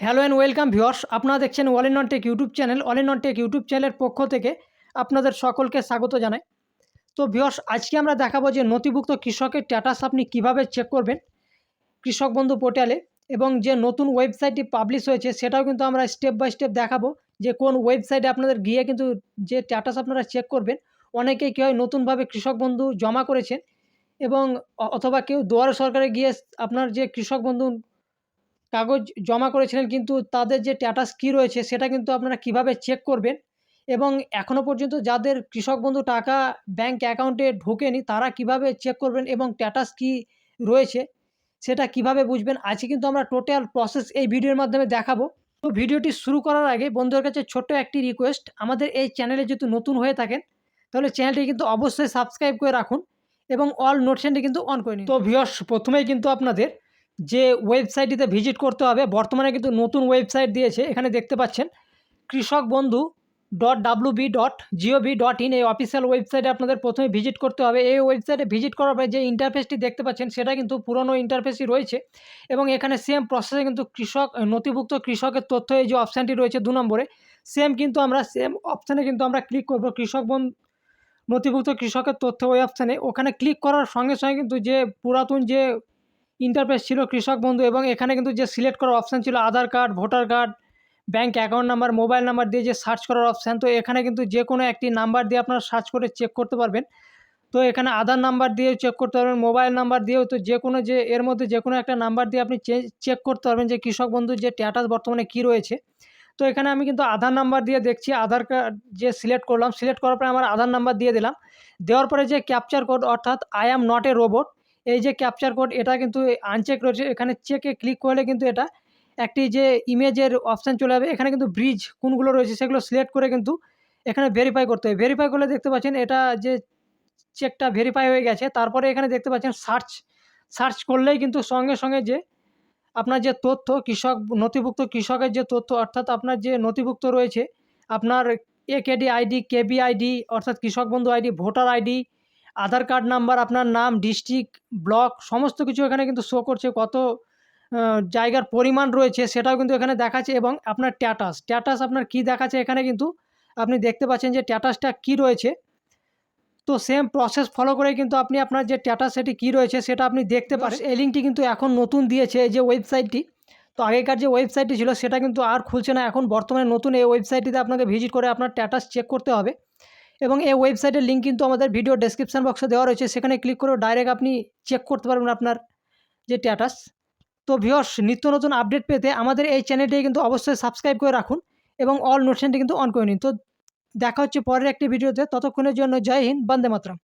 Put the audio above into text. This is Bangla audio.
হ্যালো অ্যান্ড ওয়েলকাম ভিউয়ার্স, আপনারা দেখছেন all in tech YouTube channel. All in tech YouTube চ্যানেলের পক্ষ থেকে আপনাদের সকলকে স্বাগত জানাই। তো ভিউয়ার্স, আজকে আমরা দেখাবো যে নথিভুক্ত কৃষকের স্ট্যাটাস আপনি কীভাবে চেক করবেন কৃষক বন্ধু পোর্টালে এবং যে নতুন ওয়েবসাইটটি পাবলিশ হয়েছে, সেটাও কিন্তু আমরা স্টেপ বাই স্টেপ দেখাবো যে কোন ওয়েবসাইটে আপনাদের গিয়ে কিন্তু যে স্ট্যাটাস আপনারা চেক করবেন, অনেকেই কী হয় নতুনভাবে কৃষক বন্ধু জমা করেছেন এবং অথবা কেউ দুয়ারে সরকারে গিয়ে আপনার যে কৃষক বন্ধু কাগজ জমা করেছিলেন, কিন্তু তাদের যে স্ট্যাটাস কী রয়েছে সেটা কিন্তু আপনারা কীভাবে চেক করবেন? এবং এখনও পর্যন্ত যাদের কৃষক বন্ধু টাকা ব্যাংক অ্যাকাউন্টে ঢোকেনি, তারা কীভাবে চেক করবেন এবং স্ট্যাটাস কী রয়েছে সেটা কীভাবে বুঝবেন? আজকে কিন্তু আমরা টোটাল প্রসেস এই ভিডিওর মাধ্যমে দেখাবো। তো ভিডিওটি শুরু করার আগে বন্ধুদের কাছে ছোট্ট একটি রিকোয়েস্ট আমাদের এই চ্যানেলে যেহেতু নতুন হয়ে থাকেন, তাহলে চ্যানেলটি কিন্তু অবশ্যই সাবস্ক্রাইব করে রাখুন এবং অল নোটিফিকেশনটি কিন্তু অন করে নিন। তো ভিউয়ার্স প্রথমেই কিন্তু আপনাদের যে ওয়েবসাইটটিতে ভিজিট করতে হবে, বর্তমানে কিন্তু নতুন ওয়েবসাইট দিয়েছে, এখানে দেখতে পাচ্ছেন Krishak Bandhu dot W B dot GOV dot in এই অফিসিয়াল ওয়েবসাইটে আপনাদের প্রথমে ভিজিট করতে হবে। এই ওয়েবসাইটে ভিজিট করার পরে যে ইন্টারফেসটি দেখতে পাচ্ছেন, সেটা কিন্তু পুরনো ইন্টারফেসই রয়েছে এবং এখানে সেম প্রসেসে কিন্তু কৃষক, নথিভুক্ত কৃষকের তথ্য, এই যে অপশানটি রয়েছে দু নম্বরে সেম কিন্তু আমরা সেম অপশানে কিন্তু আমরা ক্লিক করব কৃষক বন্ধু, নথিভুক্ত কৃষকের তথ্য ওই অপশানে ওখানে ক্লিক করার সঙ্গে সঙ্গে কিন্তু যে পুরাতন যে ইন্টারফেস ছিল কৃষক বন্ধু এবং এখানে কিন্তু যে সিলেক্ট করার অপশান ছিল Aadhaar card voter card bank account number mobile number দিয়ে যে সার্চ করার অপশান তো এখানে কিন্তু যে কোনো একটি নাম্বার দিয়ে আপনারা সার্চ করে চেক করতে পারবেন। তো এখানে আধার নাম্বার দিয়েও চেক করতে পারবেন মোবাইল নাম্বার দিয়েও, তো যে কোনো যে, এর মধ্যে যে কোনো একটা নাম্বার দিয়ে আপনি চেক করতে পারবেন যে কৃষক বন্ধুর যে স্ট্যাটাস বর্তমানে কী রয়েছে। তো এখানে আমি কিন্তু আধার নাম্বার দিয়ে দেখছি, আধার কার্ড যে সিলেক্ট করলাম সিলেক্ট করার পরে আমার আধার নাম্বার দিয়ে দিলাম। দেওয়ার পরে যে ক্যাপচার কোড অর্থাৎ I am not a robot এই যে ক্যাপচার কোড এটা কিন্তু আনচেক রয়েছে। এখানে চেকে ক্লিক করলে কিন্তু এটা একটি যে ইমেজের অপশান চলে যাবে এখানে কিন্তু ব্রিজ কোনগুলো রয়েছে সেগুলো সিলেক্ট করে কিন্তু এখানে ভেরিফাই করতে হবে। ভেরিফাই করলে দেখতে পাচ্ছেন এটা যে চেকটা ভেরিফাই হয়ে গেছে। তারপরে এখানে দেখতে পাচ্ছেন সার্চ সার্চ করলেই কিন্তু সঙ্গে সঙ্গে যে আপনার যে তথ্য, কৃষক, নথিভুক্ত কৃষকের যে তথ্য, অর্থাৎ আপনার যে নথিভুক্ত রয়েছে, আপনার একেডি আইডি কেবি আইডি অর্থাৎ Krishak Bandhu ID voter ID Aadhaar card number আপনার নাম ডিস্ট্রিক্ট ব্লক সমস্ত কিছু এখানে কিন্তু শো করছে কত জায়গার পরিমাণ রয়েছে সেটাও কিন্তু এখানে দেখাচ্ছে এবং আপনার ট্যাটাস ট্যাটাস আপনার কি দেখাচ্ছে এখানে কিন্তু আপনি দেখতে পাচ্ছেন যে ট্যাটাসটা কি রয়েছে। তো সেম প্রসেস ফলো করে কিন্তু আপনি আপনার যে ট্যাটাস সেটি কী রয়েছে সেটা আপনি দেখতে পারেন। এই লিঙ্কটি কিন্তু এখন নতুন দিয়েছে এই যে ওয়েবসাইটটি তো আগেকার যে ওয়েবসাইটটি ছিল সেটা কিন্তু আর খুলছে না এখন বর্তমানে নতুন এই ওয়েবসাইটটিতে আপনাকে ভিজিট করে আপনার ট্যাটাস চেক করতে হবে। এবং এই ওয়েবসাইটের লিঙ্ক কিন্তু আমাদের ভিডিও ডেসক্রিপশান বক্সে দেওয়া রয়েছে। সেখানে ক্লিক করে ডাইরেক্ট আপনি চেক করতে পারবেন আপনার যে স্ট্যাটাস তো ভিওর্স নিত্য নতুন আপডেট পেতে আমাদের এই চ্যানেলটি কিন্তু অবশ্যই সাবস্ক্রাইব করে রাখুন এবং অল নোটিশনটি কিন্তু অন করে নিন। তো দেখা হচ্ছে পরের একটি ভিডিওতে ততক্ষণের জন্য জয় হিন্দ, বন্দে মাতরম।